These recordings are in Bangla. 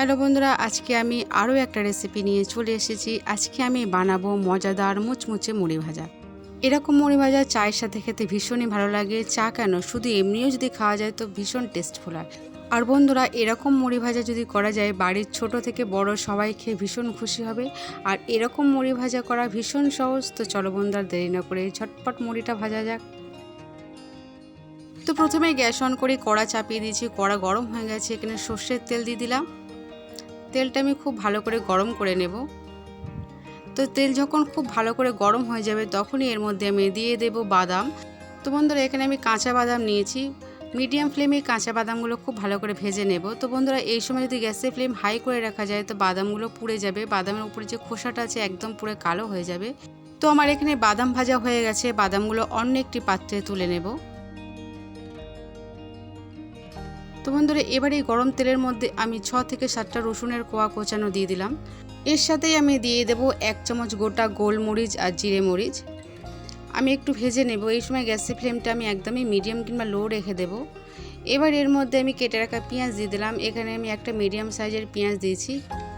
হ্যালো বন্ধুরা, আজকে আমি আরও একটা রেসিপি নিয়ে চলে এসেছি। আজকে আমি বানাবো মজাদার মুচমুচে মুড়ি ভাজা। এরকম মুড়ি ভাজা চায়ের সাথে খেতে ভীষণই ভালো লাগে। চা কেন? শুধু এমনিও যদি খাওয়া যায় তো ভীষণ টেস্টফুল হয়। আর বন্ধুরা, এরকম মুড়ি ভাজা যদি করা যায়, বাড়ির ছোট থেকে বড় সবাই খেয়ে ভীষণ খুশি হবে। আর এরকম মুড়ি ভাজা করা ভীষণ সহজ। তো চলো বন্ধুরা, দেরি না করে ঝটপট মুড়িটা ভাজা যাক। তো প্রথমে গ্যাস অন করে কড়া চাপিয়ে দিয়েছি। কড়া গরম হয়ে গেছে। এখানে সর্ষের তেল দিয়ে দিলাম। তেলটা আমি খুব ভালো করে গরম করে নেব। তো তেল যখন খুব ভালো করে গরম হয়ে যাবে তখনই এর মধ্যে আমি দিয়ে দেব বাদাম। তো বন্ধুরা, এখানে আমি কাঁচা বাদাম নিয়েছি। মিডিয়াম ফ্লেমে কাঁচা বাদামগুলো খুব ভালো করে ভেজে নেব। তো বন্ধুরা, এই সময় যদি গ্যাসের ফ্লেম হাই করে রাখা যায় তো বাদামগুলো পুড়ে যাবে। বাদামের উপরে যে খোসাটা আছে একদম পুরো কালো হয়ে যাবে। তো আমার এখানে বাদাম ভাজা হয়ে গেছে। বাদামগুলো অন্য একটি পাত্রে তুলে নেব। তো বন্ধুরা, এবার এই গরম তেলের মধ্যে আমি ছ থেকে সাতটা রসুনের কোয়া কোচানো দিয়ে দিলাম। এর সাথেই আমি দিয়ে দেব এক চামচ গোটা গোলমরিচ আর জিরে মরিচ। আমি একটু ভেজে নেব, এই সময় গ্যাসের ফ্লেমটা আমি একদমই মিডিয়াম কিংবা লো রেখে দেব। এবার এর মধ্যে আমি কেটে রাখা পেঁয়াজ দিয়ে দিলাম। এখানে আমি একটা মিডিয়াম সাইজের পেঁয়াজ দিয়েছি।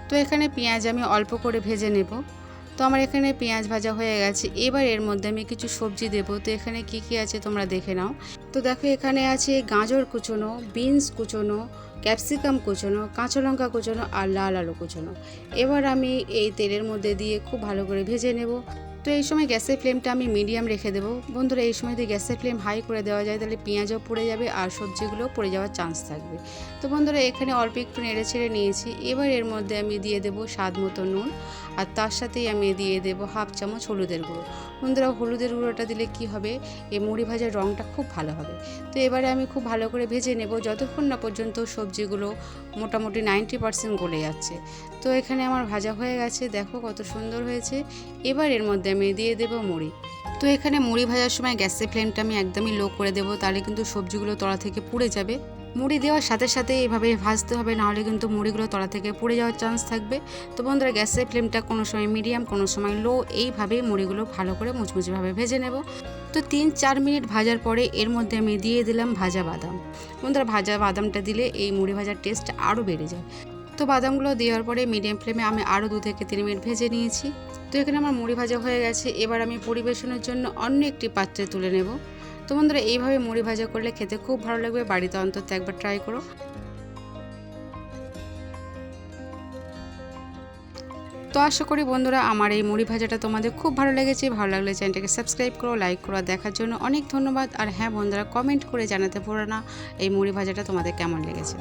তো এখানে পেঁয়াজ আমি অল্প করে ভেজে নেব। তো আমার এখানে পেঁয়াজ ভাজা হয়ে গেছে। এবার এর মধ্যে আমি কিছু সবজি দেব। তো এখানে কি কি আছে তোমরা দেখে নাও। তো দেখো, এখানে আছে গাজর কুচোনো, বিনস কুচোনো, ক্যাপসিকাম কুচোনো, কাঁচা লঙ্কা কুচোনো আর লাল আলু কুচোনো। এবার আমি এই তেলের মধ্যে দিয়ে খুব ভালো করে ভেজে নেব। তো এই সময় গ্যাসের ফ্লেমটা আমি মিডিয়াম রেখে দেবো। বন্ধুরা, এই সময় যদি গ্যাসের ফ্লেম হাই করে দেওয়া যায়, তাহলে পেঁয়াজও পড়ে যাবে আর সবজিগুলো পড়ে যাওয়ার চান্স থাকবে। তো বন্ধুরা, এখানে অল্প একটু নেড়ে ছেড়ে নিয়েছি। এবার এর মধ্যে আমি দিয়ে দেবো স্বাদ মতো নুন আর তার সাথেই আমি দিয়ে দেবো হাফ চামচ হলুদের গুঁড়ো। বন্ধুরা, হলুদের গুঁড়োটা দিলে কি হবে? এই মুড়ি ভাজার রঙটা খুব ভালো হবে। তো এবারে আমি খুব ভালো করে ভেজে নেব। যতক্ষণ না পর্যন্ত সবজিগুলো মোটামুটি নাইনটি পার্সেন্ট গলে যাচ্ছে। তো এখানে আমার ভাজা হয়ে গেছে। দেখো কত সুন্দর হয়েছে। এবার এর মধ্যে আমি দিয়ে দেবো মুড়ি। তো এখানে মুড়ি ভাজার সময় গ্যাসের ফ্লেমটা আমি একদমই লো করে দেবো, তাহলে কিন্তু সবজিগুলো তলা থেকে পুড়ে যাবে। মুড়ি দেওয়ার সাথে সাথে এভাবে ভাজতে হবে, নাহলে কিন্তু মুড়িগুলো তলা থেকে পুড়ে যাওয়ার চান্স থাকবে। তো বন্ধুরা, গ্যাসের ফ্লেমটা কোনো সময় মিডিয়াম কোনো সময় লো এইভাবে মুড়িগুলো ভালো করে মুচমুচেভাবে ভেজে নেব। তো তিন চার মিনিট ভাজার পরে এর মধ্যে আমি দিয়ে দিলাম ভাজা বাদাম। বন্ধুরা, ভাজা বাদামটা দিলে এই মুড়ি ভাজার টেস্ট আরও বেড়ে যায়। তো বাদামগুলো দেওয়ার পরে মিডিয়াম ফ্লেমে আমি আরও দু থেকে তিন মিনিট ভেজে নিয়েছি। তো এখানে আমার মুড়ি ভাজা হয়ে গেছে। এবার আমি পরিবেশনের জন্য অন্য একটি পাত্রে তুলে নেব। তো বন্ধুরা, এইভাবে মুড়ি ভাজা করলে খেতে খুব ভালো লাগবে। বাড়িতে অন্তত একবার ট্রাই করো। তো আশা করি বন্ধুরা, আমার এই মুড়ি ভাজাটা তোমাদের খুব ভালো লেগেছে। ভালো লাগলে চ্যানেলটাকে সাবস্ক্রাইব করো লাইক করো দেখার জন্য অনেক ধন্যবাদ। আর হ্যাঁ বন্ধুরা কমেন্ট করে জানাতে ভুলো না এই মুড়ি ভাজাটা তোমাদের কেমন লেগেছে।